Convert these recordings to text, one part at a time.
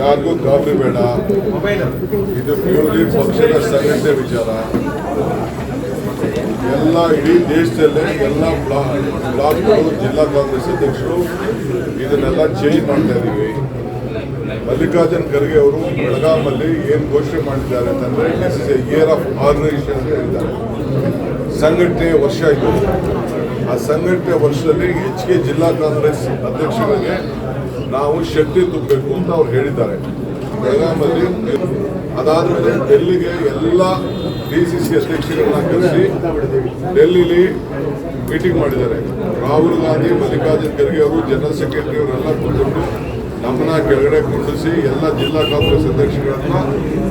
ಯಾರಿಗೂ ಕಾಫಿ ಬೇಡ. ಇದು ಪ್ಯೂರ್ಲಿ ಪಕ್ಷದ ಸಂಘಟನೆ ವಿಚಾರ. ಎಲ್ಲ ಇಡೀ ದೇಶದಲ್ಲೇ ಎಲ್ಲ ಬ್ಲಾಕ್ ಬ್ಲಾಕ್ಗಳು, ಜಿಲ್ಲಾ ಕಾಂಗ್ರೆಸ್ ಅಧ್ಯಕ್ಷರು ಇದನ್ನೆಲ್ಲ ಚೇಂಜ್ ಮಾಡ್ತಾ ಇದ್ದೀವಿ. ಮಲ್ಲಿಕಾರ್ಜುನ್ ಖರ್ಗೆ ಅವರು ಬೆಳಗಾಮಲ್ಲಿ ಏನು ಘೋಷಣೆ ಮಾಡಿದ್ದಾರೆ ಅಂತಂದರೆ this is a year of organisation ಹೇಳಿದ್ದಾರೆ. ಸಂಘಟನೆ ವರ್ಷ ಇದು. ಆ ಸಂಘಟನೆ ವರ್ಷದಲ್ಲಿ ಹೆಚ್ಚಿಗೆ ಜಿಲ್ಲಾ ಕಾಂಗ್ರೆಸ್ ಅಧ್ಯಕ್ಷರಿಗೆ ನಾವು ಶಕ್ತಿ ತುಂಬಬೇಕು ಅಂತ ಅವ್ರು ಹೇಳಿದ್ದಾರೆ. ಬೆಳಗಾಮಲ್ಲಿ ಅದಾದ್ಮೇಲೆ ಡೆಲ್ಲಿಗೆ ಎಲ್ಲ ಡಿ ಸಿ ಸಿ ಅಧ್ಯಕ್ಷರನ್ನ ಕರೆಸಿ ಡೆಲ್ಲಿಲಿ ಮೀಟಿಂಗ್ ಮಾಡಿದ್ದಾರೆ. ರಾಹುಲ್ ಗಾಂಧಿ, ಮಲ್ಲಿಕಾರ್ಜುನ್ ಖರ್ಗೆ ಅವರು ಜನರಲ್ ಸೆಕ್ರೆಟರಿ ಅವರೆಲ್ಲ ಕೂತ್ಕೊಂಡು ನಮ್ಮನ್ನ ಕೆಳಗಡೆ ಕುಂಡಿಸಿ ಎಲ್ಲ ಜಿಲ್ಲಾ ಕಾಂಗ್ರೆಸ್ ಅಧ್ಯಕ್ಷಗಳನ್ನ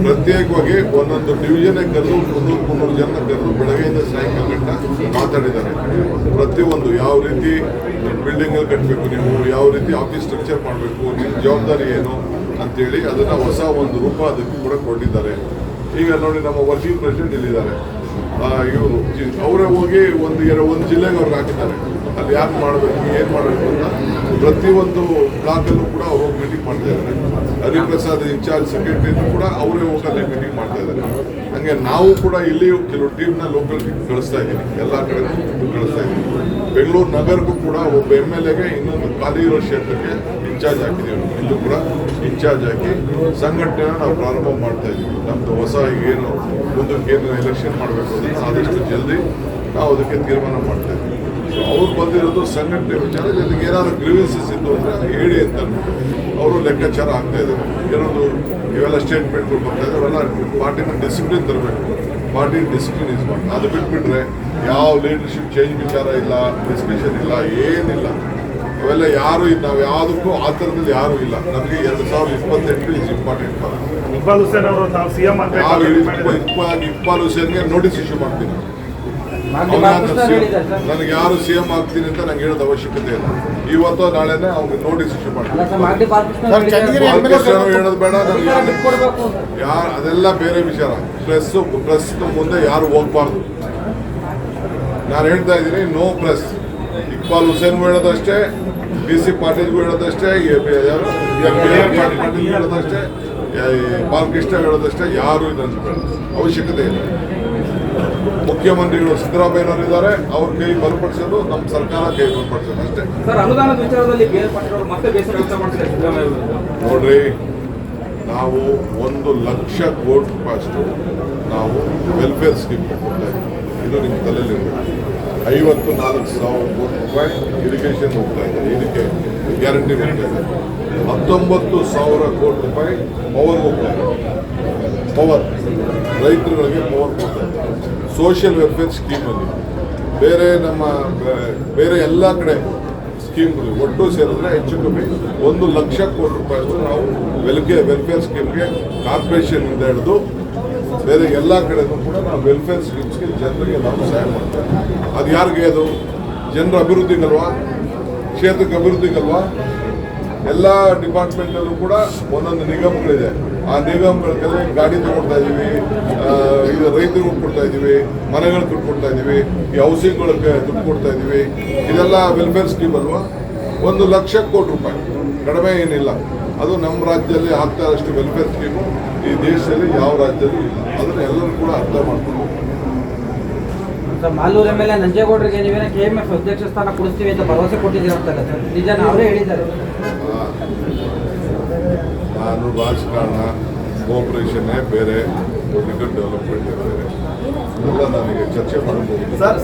ಪ್ರತ್ಯೇಕವಾಗಿ ಒಂದೊಂದು ಡಿವಿಷನ್ ಕರೆದು ಮುನ್ನೂರು ಮುನ್ನೂರು ಜನ ಕರೆದು ಬೆಳಗ್ಗೆಯಿಂದ ಸಾಯಂಕಾಲ ಗಂಟ ಮಾತಾಡಿದ್ದಾರೆ. ಪ್ರತಿಯೊಂದು ಯಾವ ರೀತಿ ಬಿಲ್ಡಿಂಗ್ ಕಟ್ಟಬೇಕು ನೀವು, ಯಾವ ರೀತಿ ಆಫೀಸ್ ಸ್ಟ್ರಕ್ಚರ್ ಮಾಡಬೇಕು ನಿಮ್ಮ ಜವಾಬ್ದಾರಿ ಏನು ಅಂತೇಳಿ ಅದನ್ನ ಹೊಸ ಒಂದು ರೂಪ ಅದಕ್ಕೆ ಕೂಡ ಕೊಟ್ಟಿದ್ದಾರೆ. ಈಗ ನೋಡಿ ನಮ್ಮ ವರ್ಕಿಂಗ್ ಪ್ರೆಸಿಡೆಂಟ್ ಇಲ್ಲಿದ್ದಾರೆ. ಇವರು ಅವರೇ ಹೋಗಿ ಒಂದು ಎರಡು, ಒಂದು ಜಿಲ್ಲೆಗೆ ಅವ್ರಿಗೆ ಹಾಕಿದ್ದಾರೆ. ಅಲ್ಲಿ ಯಾಕೆ ಮಾಡಬೇಕು, ಏನು ಮಾಡಬೇಕು ಅಂತ ಪ್ರತಿಯೊಂದು ಬ್ಲಾಕಲ್ಲೂ ಕೂಡ ಅವ್ರು ಹೋಗಿ ಮೀಟಿಂಗ್ ಮಾಡ್ತಾ ಇದ್ದಾರೆ. ಹರಿಪ್ರಸಾದ್ ಇನ್ಚಾರ್ಜ್ ಸೆಕ್ರೆಟರಿ ಕೂಡ ಅವರೇ ಹೋಗಲ್ಲಿ ಮೀಟಿಂಗ್ ಮಾಡ್ತಾ ಇದ್ದಾರೆ. ಹಂಗೆ ನಾವು ಕೂಡ ಇಲ್ಲಿ ಕೆಲವು ಟೀಮ್ನ ಲೋಕಲ್ ಕಳಿಸ್ತಾ ಇದ್ದೀವಿ ಎಲ್ಲ ಕಡೆ ಕಳಿಸ್ತಾ ಇದ್ದೀವಿ ಬೆಂಗಳೂರು ನಗರಕ್ಕೂ ಕೂಡ ಒಬ್ಬ ಎಂ ಎಲ್ ಎಗೆ ಇನ್ನೊಂದು ಖಾಲಿ ಇರೋ ಕ್ಷೇತ್ರಕ್ಕೆ ಇನ್ಚಾರ್ಜ್ ಹಾಕಿದ್ದೀವಿ. ಇಲ್ಲೂ ಕೂಡ ಇನ್ಚಾರ್ಜ್ ಹಾಕಿ ಸಂಘಟನೆಯನ್ನು ನಾವು ಪ್ರಾರಂಭ ಮಾಡ್ತಾ ಇದ್ದೀವಿ ನಮ್ಮದು ಹೊಸ ಏನು ಮುಂದಕ್ಕೆ ಏನು ಎಲೆಕ್ಷನ್ ಮಾಡಬೇಕು ಅದನ್ನು ಆದಷ್ಟು ಜಲ್ದಿ ನಾವು ಅದಕ್ಕೆ ತೀರ್ಮಾನ ಮಾಡ್ತಾ ಇದ್ದೀವಿ. ಅವ್ರು ಬಂದಿರೋದು ಸಂಘಟನೆ ವಿಚಾರ ಜೊತೆಗೆ ಏನಾದರೂ ಗ್ರೀವೆನ್ಸಸ್ ಇತ್ತು ಅಂದರೆ ಹೇಳಿ ಅಂತ ಅವರು ಲೆಕ್ಕಾಚಾರ ಆಗ್ತಾ ಇದ್ದಾರೆ. ಏನೊಂದು ಇವೆಲ್ಲ ಸ್ಟೇಟ್ಮೆಂಟ್ಗಳು ಬರ್ತಾ ಇದೆ ಅವೆಲ್ಲ ಪಾರ್ಟಿನ ಡಿಸಿಪ್ಲಿನ್ ತರಬೇಕು. ಪಾರ್ಟಿ ಡಿಸಿಪ್ಲಿನ್ ಇಸ್ ಮಾಡಿ ಅದು ಬಿಟ್ಬಿಟ್ರೆ ಯಾವ ಲೀಡರ್ಶಿಪ್ ಚೇಂಜ್ ವಿಚಾರ ಇಲ್ಲ ಡಿಸ್ಕಷನ್ ಇಲ್ಲ, ಏನಿಲ್ಲ. ಅವೆಲ್ಲ ಯಾರು ಇದು ನಾವು ಯಾವುದಕ್ಕೂ ಆ ಥರದಲ್ಲಿ ಯಾರೂ ಇಲ್ಲ. ನಮಗೆ ಎರಡು ಸಾವಿರದ ಇಪ್ಪತ್ತೆಂಟು is important for Iqbal Hussain ಅವರು ನಾವು ಸಿಎಂ ನಾವು ಅಂತ ಇಪ್ಪ ಇಕ್ಬಾಲ್ ಹುಸೇನ್ಗೆ ನೋಟಿಸ್ ಇಶ್ಯೂ ಮಾಡ್ತೀನಿ. ನನಗೆ ಯಾರು ಸಿ ಎಂ ಆಗ್ತೀನಿ ಅಂತ ನಂಗೆ ಹೇಳೋದು ಅವಶ್ಯಕತೆ ಇಲ್ಲ. ಇವತ್ತು ನಾಳೆನೇ ಅವ್ನಿಗೆ ನೋಟಿಸ್ ಇಶ್ಯೂ ಮಾಡ್ತೀನಿ. ಹೇಳೋದು ಬೇಡ ಯಾರು ಅದೆಲ್ಲ ಬೇರೆ ವಿಚಾರ. ಪ್ರೆಸ್ ಪ್ರೆಸ್ ಮುಂದೆ ಯಾರು ಹೋಗ್ಬಾರ್ದು. ನಾನು ಹೇಳ್ತಾ ಇದ್ದೀನಿ ನೋ ಪ್ರೆಸ್ ಇಕ್ಬಾಲ್ ಹುಸೇನ್ಗೂ ಹೇಳೋದಷ್ಟೇ ಬಿ ಸಿ ಪಾಟೀಲ್ಗೂ ಹೇಳೋದಷ್ಟೇ ಎ- ಬಿ- ಯಾರು ಎಂ ಬಿ ಆರ್ ಪಾಟೀಲ್ ಹೇಳೋದಷ್ಟೇ ಬಾಲಕೃಷ್ಣ ಹೇಳೋದಷ್ಟೇ ಯಾರು ಇದನ್ನು ಅವಶ್ಯಕತೆ ಇಲ್ಲ. ಮುಖ್ಯಮಂತ್ರಿಗಳು ಸಿದ್ದರಾಮಯ್ಯನವರು ಇದ್ದಾರೆ ಅವ್ರ ಕೈ ಬಲಪಡಿಸೋದು ನಮ್ಮ ಸರ್ಕಾರ ಕೈ ಬಲಪಡಿಸೋದು ಅಷ್ಟೇ. ನೋಡ್ರಿ ನಾವು ಒಂದು ಲಕ್ಷ ಕೋಟಿ ರೂಪಾಯಿಯಷ್ಟು ನಾವು ವೆಲ್ಫೇರ್ ಸ್ಕೀಮ್ ಕೊಡ್ತಾ ಇದ್ದೀವಿ. ಇದು ನಿಮ್ಮ ತಲೆಯಲ್ಲಿ ಐವತ್ತು ನಾಲ್ಕು ಸಾವಿರ ಕೋಟಿ ರೂಪಾಯಿ ಇರಿಗೇಷನ್ ಹೋಗ್ತಾ ಇದೆ. ಇದಕ್ಕೆ ಗ್ಯಾರಂಟಿ ಹೋಗ್ತಾ ಇದೆ. ಹತ್ತೊಂಬತ್ತು ಸಾವಿರ ಕೋಟಿ ರೂಪಾಯಿ ಪವರ್ ಹೋಗ್ತಾ ಇದೆ. ಪವರ್ ರೈತರುಗಳಿಗೆ ಪವರ್ ಕೊಡ್ತಾ ಇದೆ. ಸೋಷಿಯಲ್ ವೆಲ್ಫೇರ್ ಸ್ಕೀಮಲ್ಲಿ ಬೇರೆ ನಮ್ಮ ಬೇರೆ ಎಲ್ಲ ಕಡೆ ಸ್ಕೀಮ್ಗಳು ಒಟ್ಟು ಸೇರಿದ್ರೆ ಹೆಚ್ಚು ಕಮ್ಮಿ ಒಂದು ಲಕ್ಷ ಕೋಟಿ ರೂಪಾಯಿ ನಾವು ವೆಲ್ಫೇರ್ ವೆಲ್ಫೇರ್ ಸ್ಕೀಮ್ಗೆ ಕಾರ್ಪೊರೇಷನ್ನಿಂದ ಹಿಡಿದು ಬೇರೆ ಎಲ್ಲ ಕಡೆನೂ ಕೂಡ ನಾವು ವೆಲ್ಫೇರ್ ಸ್ಕೀಮ್ಸ್ಗೆ ಜನರಿಗೆ ನಾವು ಸಹಾಯ ಮಾಡ್ತೇವೆ. ಅದು ಯಾರಿಗೆ ಅದು? ಜನರ ಅಭಿವೃದ್ಧಿಗಲ್ವಾ? ಕ್ಷೇತ್ರಕ್ಕೆ ಅಭಿವೃದ್ಧಿಗಲ್ವಾ? ಎಲ್ಲ ಡಿಪಾರ್ಟ್ಮೆಂಟಲ್ಲೂ ಕೂಡ ಒಂದೊಂದು ನಿಗಮಗಳಿದೆ. ಆ ನಿಗಮಗಳಿಗೆ ಗಾಡಿ ತಗೊಳ್ತಾ ಇದ್ದೀವಿ ಇದು ರೈತರಿಗೆ ಕೊಡ್ತಾ ಇದ್ದೀವಿ, ಮನೆಗಳು ದುಡ್ಡು ಕೊಡ್ತಾ ಇದ್ದೀವಿ, ಈ ಹೌಸಿಂಗ್ಗಳಿಗೆ ದುಡ್ಡು ಕೊಡ್ತಾ ಇದ್ದೀವಿ. ಇದೆಲ್ಲ ವೆಲ್ಫೇರ್ ಸ್ಕೀಮ್ ಅಲ್ವಾ? ಒಂದು ಲಕ್ಷ ಕೋಟಿ ರೂಪಾಯಿ. ಕಡಿಮೆ ಏನಿಲ್ಲ. ಅದು ನಮ್ಮ ರಾಜ್ಯದಲ್ಲಿ ಆಗ್ತಾ ಇರೋಷ್ಟು ವೆಲ್ಫೇರ್ ಸ್ಕೀಮು ಈ ದೇಶದಲ್ಲಿ ಯಾವ ರಾಜ್ಯದಲ್ಲಿ ಇಲ್ಲ. ಅದನ್ನು ಎಲ್ಲರೂ ಕೂಡ ಅರ್ಥ ಮಾಡ್ಕೊಂಡು ಮಾಲೂರು ಎಂ ಎಲ್ ಎ ನಂಜೇಗೌಡರಿಗೆ ನೀವೇನೋ ಕೆ ಎಂ ಎಫ್ ಅಧ್ಯಕ್ಷ ಸ್ಥಾನ ಕೊಡಿಸ್ತೀವಿ ಅಂತ ಭರವಸೆ ಕೊಟ್ಟಿದ್ದೀರಂತಲ್ಲ ಸರ್? ನಿಜ ಅವರೇ ಹೇಳಿದ್ದಾರೆ. ನಾನು ರಾಜಕಾರಣ ಕೋಪರೇಷನ್ ಬೇರೆ ಡೆವಲಪ್ಮೆಂಟ್ ಬೇರೆ. ಎಲ್ಲ ನನಗೆ ಚರ್ಚೆ ಮಾಡಬಹುದು ಸರ್